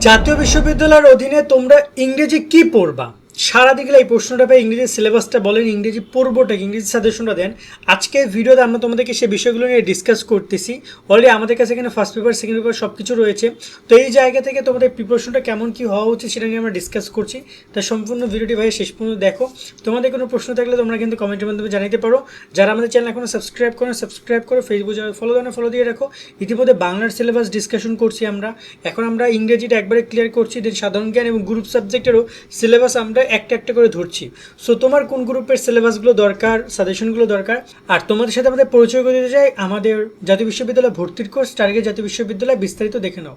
জাতীয় বিশ্ববিদ্যালয়ের অধীনে তোমরা ইংরেজি কি পড়বা? সারা দিকে এই প্রশ্নটা পাই ইংরেজি সিলেবাসটা বলেন ইংরেজি পড়বোটা কি, ইংরেজি সাজেশনটা দেন। আজকে ভিডিওতে আমরা তোমাদেরকে সেই বিষয়গুলো নিয়ে ডিসকাস করতেছি। অলরেডি আমাদের কাছে এখানে ফার্স্ট পেপার সেকেন্ড পেপার সব কিছু রয়েছে। তো এই জায়গা থেকে তোমাদের প্রিপারেশনটা কেমন কি হওয়া উচিত সেটা নিয়ে আমরা ডিসকাস করছি। তাই সম্পূর্ণ ভিডিওটি ভাই শেষ পর্যন্ত দেখো। তোমাদের কোনো প্রশ্ন থাকলে তোমরা কিন্তু কমেন্টের মাধ্যমে জানাতে পারো। যারা আমাদের চ্যানেল এখনও সাবস্ক্রাইব করেন সাবস্ক্রাইব করো ফেসবুক ফলো দেন ফলো দিয়ে রাখো। ইতিমধ্যে বাংলার সিলেবাস ডিসকাশন করছি আমরা। এখন আমরা ইংরেজিটা একবারে ক্লিয়ার করছি। দেন সাধারণ জ্ঞান এবং গ্রুপ সাবজেক্টেরও সিলেবাস আমরা একটা একটা করে ধরছি। সো তোমার কোন গ্রুপের সিলেবাসগুলো দরকার সাজেশনগুলো দরকার? আর তোমাদের সাথে আমাদের পরিচয় করে দিতে চাই, আমাদের জাতীয় বিশ্ববিদ্যালয় ভর্তির কোর্স টার্গেট জাতীয় বিশ্ববিদ্যালয় বিস্তারিত দেখে নাও।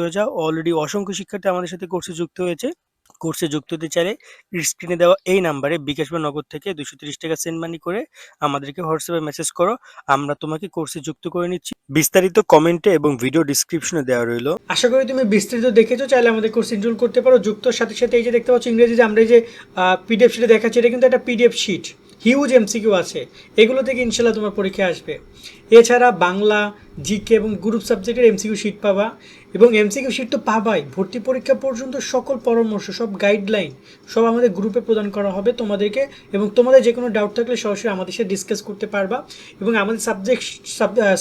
হয়ে যাও। অলরেডি অসংখ্য শিক্ষার্থী আমাদের সাথে কোর্সে যুক্ত হয়েছে। কোর্সে যুক্ত হতে চাইলে স্ক্রিনে দেওয়া এই নাম্বারে বিকাশ বা নগদ থেকে দুশো তিরিশ টাকা সেন্ড মানি করে আমাদেরকে হোয়াটসঅ্যাপে মেসেজ করো। আমরা তোমাকে কোর্সে যুক্ত করে নিচ্ছি। বিস্তারিত কমেন্টে এবং ভিডিও ডিসক্রিপশনে দেওয়া রইল। আশা করি তুমি বিস্তারিত দেখেছ। চাইলে আমাদের কোর্স ইনরোল করতে পারো। যুক্ত সাথে সাথে এই যে দেখতে পাচ্ছ ইংরেজিতে আমরা যে পিডিএফ শিটে দেখাচ্ছি, এটা কিন্তু একটা পিডিএফ শিট হিউজ এমসিকিউ আছে। এগুলো থেকে ইনশাল্লাহ তোমার পরীক্ষা আসবে। এছাড়া বাংলা, জিকে এবং গ্রুপ সাবজেক্টের এমসিকিউ শিট পাবা এবং এমসিকিউ শিট তো পাবাই। ভর্তি পরীক্ষা পর্যন্ত সকল পরামর্শ, সব গাইডলাইন সব আমাদের গ্রুপে প্রদান করা হবে তোমাদেরকে এবং তোমাদের যে কোনো ডাউট থাকলে সরাসরি আমাদের সাথে ডিসকাস করতে পারবা এবং আমাদের সাবজেক্ট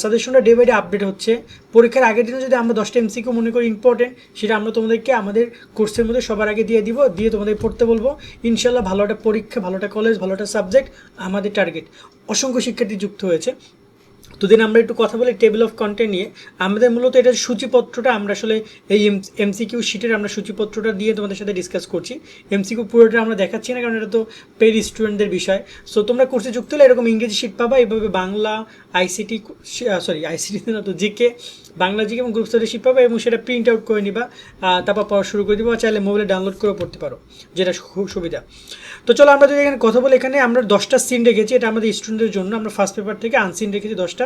সাজেশনটা ডে বাই ডে আপডেট হচ্ছে। পরীক্ষার আগের দিনে যদি আমরা দশটা এমসিকিউ মনে করি ইম্পর্টেন্ট সেটা আমরা তোমাদেরকে আমাদের কোর্সের মধ্যে সবার আগে দিয়ে দিব, দিয়ে তোমাদের পড়তে বলব। ইনশাল্লাহ ভালো একটা পরীক্ষা, ভালো একটা কলেজ ভালো একটা সাবজেক্ট আমাদের টার্গেট অসংখ্য শিক্ষার্থী যুক্ত হয়েছে। তো দিন আমরা একটু কথা বলি টেবিল অফ কন্টেন্ট নিয়ে। আমাদের মূলত এটা সূচিপত্রটা আমরা আসলে এই এমসিকিউ শিটের আমরা সূচিপত্রটা দিয়ে তোমাদের সাথে ডিসকাস করছি। এমসিকিউ পুরোটা আমরা দেখাচ্ছি না, কারণ এটা তো পেড স্টুডেন্টদের বিষয়। সো তোমরা কোর্সে যুক্ত হলে এরকম ইংরেজি শিট পাবা এভাবে বাংলা আইসিটি সরি আইসিটি না তো জিকে বাংলা জিকে এবং গ্রুপ স্টাডি শিট পাবা এবং সেটা প্রিন্ট আউট করে নিবা তারপর পড়া শুরু করে দিবা চাইলে মোবাইলে ডাউনলোড করে পড়তে পারো, যেটা খুব সুবিধা। তো চলো আমরা যদি এখানে কথা বলি, এখানে আমরা দশটা সিন রেখেছি, এটা আমাদের স্টুডেন্টদের জন্য। আমরা ফার্স্ট পেপার থেকে আনসিন রেখেছি দশটা।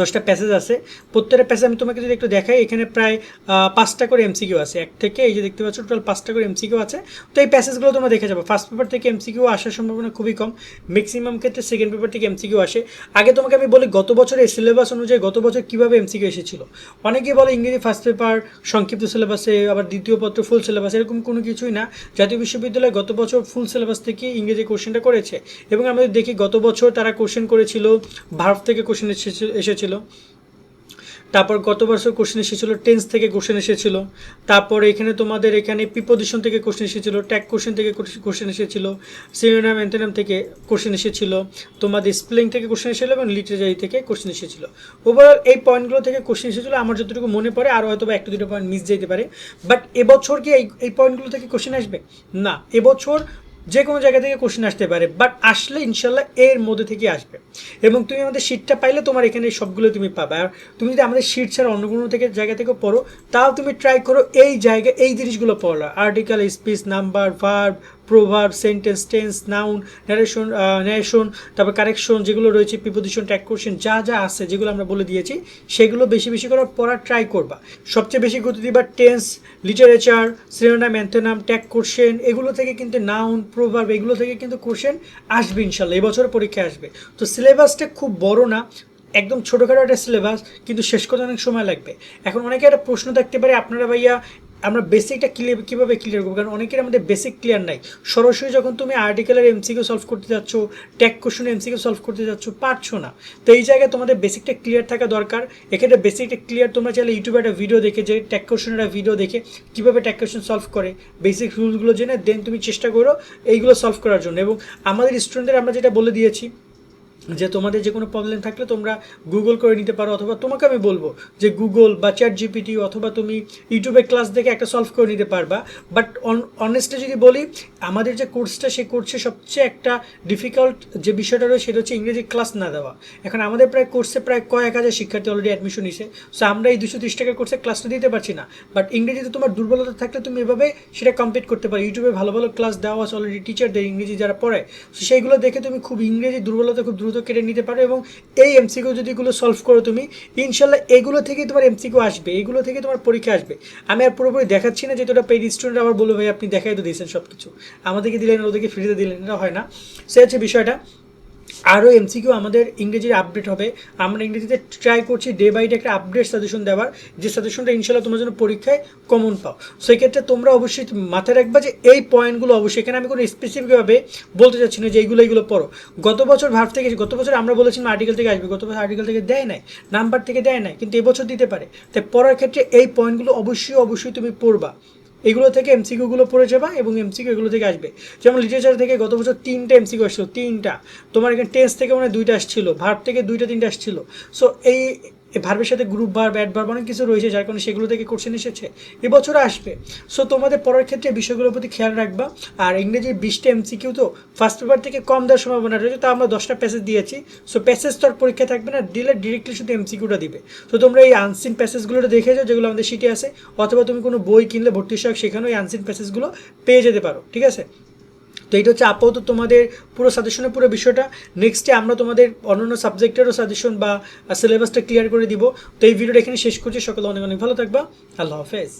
দশটা প্যাসেজ আছে। প্রত্যেকটা প্যাসেজ আমি তোমাকে যদি একটু দেখাই, এখানে প্রায় পাঁচটা করে এমসিকিউ আছে। এক থেকে, এই যে দেখতে পাচ্ছ টোটাল পাঁচটা করে এমসিকিউ আছে। তো এই প্যাসেজগুলো তোমরা দেখে যাব। ফার্স্ট পেপার থেকে এমসিকিউ আসার সম্ভাবনা খুবই কম। ম্যাক্সিমাম ক্ষেত্রে সেকেন্ড পেপার থেকে এমসিকিউ আসে। আগে তোমাকে আমি বলি, গত বছরের সিলেবাস অনুযায়ী গত বছর কীভাবে এমসিকিউ এসেছিল? অনেকেই বলে ইংরেজি ফার্স্ট পেপার সংক্ষিপ্ত সিলেবাসে আবার দ্বিতীয় পত্র ফুল সিলেবাস এরকম কোনো কিছুই না। জাতীয় বিশ্ববিদ্যালয় গত বছর ফুল সিলেবাস থেকে ইংরেজি কোশ্চেনটা করেছে। এবং আমরা দেখি, গত বছর তারা কোশ্চেন করেছিল, ভার্ভ থেকে কোশ্চেন এসেছিল তারপর গত বছর কোশ্চেন এসেছিল টেন্স থেকে কোশ্চেন এসেছিল। তারপর এখানে তোমাদের এখানে প্রিপোজিশন থেকে কোশ্চেন এসেছিল ট্যাগ কোশ্চেন থেকে কোশ্চেন এসেছিল সিনোনাম অ্যান্টোনাম থেকে কোশ্চেন এসেছিল, তোমাদের স্পেলিং থেকে কোশ্চেন এসেছিল এবং লিটারারি থেকে কোশ্চেন এসেছিল। ওভারঅল এই পয়েন্টগুলো থেকে কোশ্চেন এসেছিল, আমার যতটুকু মনে পড়ে আরও হয়তো একটা দুটো পয়েন্ট মিস যেতে পারে। বাট এবছর কি এই এই পয়েন্টগুলো থেকে কোশ্চেন আসবে? না, এবছর যে কোনো জায়গা থেকে কোশ্চেন আসতে পারে বাট আসলে ইনশাল্লাহ এর মধ্যে থেকে আসবে। এবং তুমি আমাদের শিটটা পাইলে তোমার এখানে সবগুলো তুমি পাবে। আর তুমি যদি আমাদের শিট ছাড়া অন্য কোনো থেকে জায়গা থেকে পড়ো, তাও তুমি ট্রাই করো এই জায়গায় এই জিনিসগুলো পড়ো article speech number verb proverb sentence tense noun narration narration তারপর কারেকশন যেগুলো রয়েছে প্রিপোজিশন ট্যাগ কোশ্চেন যা যা আছে, যেগুলো আমরা বলে দিয়েছি, সেগুলো বেশি বেশি করে পড়ার ট্রাই করবা। সবচেয়ে বেশি গুরুত্ব দিবা tense literature synonym antonym tag question এগুলো থেকে কিন্তু নাউন প্রোভার্ব এগুলো থেকে কিন্তু কোশ্চেন আসবে ইনশাল্লাহ, এবছর পরীক্ষা আসবে। তো সিলেবাসটা খুব বড় না, একদম ছোটোখাটো একটা সিলেবাস কিন্তু শেষ করতে অনেক সময় লাগবে। এখন অনেকে একটা প্রশ্ন থাকতে পারে, আপনারা ভাইয়া আমরা বেসিকটা ক্লিয়ার কীভাবে ক্লিয়ার করব? কারণ অনেকের আমাদের বেসিক ক্লিয়ার নাই। সরাসরি যখন তুমি আর্টিকেলের এমসিকিউ সলভ করতে যাচ্ছ ট্যাগ কোশ্চেন এমসিকিউ সলভ করতে যাচ্ছ, পারছ না। তো এই জায়গায় তোমাদের বেসিকটা ক্লিয়ার থাকা দরকার। এক্ষেত্রে বেসিকটা ক্লিয়ার তোমরা চাইলে ইউটিউবে একটা ভিডিও দেখে, যে ট্যাগ কোশ্চেনের একটা ভিডিও দেখে কীভাবে ট্যাগ কোশ্চেন সলভ করে। বেসিক রুলসগুলো জেনে দেন তুমি চেষ্টা করো এইগুলো সলভ করার জন্য। এবং আমাদের স্টুডেন্টদের আমরা যেটা বলে দিয়েছি যে তোমাদের যে কোনো প্রবলেম থাকলে তোমরা গুগল করে নিতে পারো অথবা তোমাকে আমি বলব যে গুগল বা চ্যাট জিপিটি অথবা তুমি ইউটিউবে ক্লাস দেখে একটা সলভ করে নিতে পারবা। বাট অনেস্টলি যদি বলি, আমাদের যে কোর্সটা সেই কোর্সে সবচেয়ে একটা ডিফিকাল্ট যে বিষয়টা রয়েছে, সেটা হচ্ছে ইংরেজি ক্লাস না দেওয়া। এখন আমাদের প্রায় কোর্সে প্রায় কয়েক হাজার শিক্ষার্থী অলরেডি অ্যাডমিশন নিছে সো আমরা এই দুশো তিরিশ টাকার কোর্সে ক্লাসটা দিতে পারছি না। বাট ইংরেজিতে তোমার দুর্বলতা থাকলে তুমি এভাবে সেটা কমপ্লিট করতে পারো। ইউটিউবে ভালো ভালো ক্লাস দেওয়া আছে অলরেডি টিচারদের ইংরেজি যারা পড়ায়। সো সেইগুলো দেখে তুমি খুব ইংরেজি দুর্বলতা খুব দ্রুত কেটে নিতে পারো এবং এই এমসিকিউ যদি এগুলো সলভ করো তুমি, ইনশাল্লাহ এগুলো থেকে তোমার এমসিকিউ আসবে, এগুলো থেকে তোমার পরীক্ষা আসবে। আমি আর পুরোপুরি দেখাচ্ছি না যে ওটা পেইড স্টুডেন্ট আবার বলব ভাই আপনি দেখাই তো দিয়েছেন সব কিছু আমাদেরকে দিলেন, ওদেরকে ফ্রিতে দিলেন, এটা হয় না। সে হচ্ছে বিষয়টা। আরও এমসিকিউ আমাদের ইংরেজির আপডেট হবে। আমরা ইংরেজিতে ট্রাই করছি ডে বাই ডে একটা আপডেট সাজেশন দেওয়ার। যে সাজেশনটা ইনশাল্লাহ তোমার জন্য পরীক্ষায় কমন পাও। সেক্ষেত্রে তোমরা অবশ্যই মাথায় রাখবা যে এই পয়েন্টগুলো অবশ্যই, এখানে আমি কোনো স্পেসিফিকভাবে বলতে চাচ্ছি না যে এইগুলো এইগুলো পড়ো। গত বছর ভাব থেকে, গত বছর আমরা বলেছিলাম আর্টিকেল থেকে আসবে, গত বছর আর্টিকেল থেকে দেয় নাই নাম্বার থেকে দেয় নাই, কিন্তু এবছর দিতে পারে। তাই পড়ার ক্ষেত্রে এই পয়েন্টগুলো অবশ্যই অবশ্যই তুমি পড়বা। এগুলো থেকে এমসিকিউগুলো পড়ে যাবা এবং এমসিকিউ এগুলো থেকে আসবে। যেমন লিটারেচার থেকে গত বছর তিনটা এমসিকিউ আসছিল, তিনটা। তোমার এখানে টেন্স থেকে মানে দুইটা আসছিল ভার্ব থেকে দুইটা, তিনটা আসছিল। সো এই এই ভার্বের সাথে গ্রুপ ভার্ব অ্যাড ভার্ব অনেক কিছু রয়েছে, যার কারণে সেগুলো থেকে কোশ্চেন এসেছে। এবছর আসবে। সো তোমাদের পড়ার ক্ষেত্রে বিষয়গুলোর প্রতি খেয়াল রাখবা। আর ইংরেজির বিশটা এমসিকিউ তো ফার্স্ট পেপার থেকে কম দেওয়ার সম্ভাবনা রয়েছে, তা আমরা দশটা প্যাসেজ দিয়েছি। সো প্যাসেজ তো আর পরীক্ষা থাকবে না, দিলে ডিরেক্টলি শুধু এমসিকিউটা দিবে। তো তোমরা এই আনসিন প্যাসেজগুলোটা দেখে যাও, যেগুলো আমাদের শিটে আছে। অথবা তুমি কোনো বই কিনলে ভর্তি সহায়ক সেখানেও এই আনসিন প্যাসেজগুলো পেয়ে যেতে পারো, ঠিক আছে? তো এটা হচ্ছে আপাতত তোমাদের পুরো সাজেশনের পুরো বিষয়টা। নেক্সটে আমরা তোমাদের অন্যান্য সাবজেক্টেরও সাজেশন বা সিলেবাসটা ক্লিয়ার করে দিব। তো এই ভিডিওটা এখানে শেষ করছি। সকলে অনেক অনেক ভালো থাকবা। আল্লাহ হাফেজ।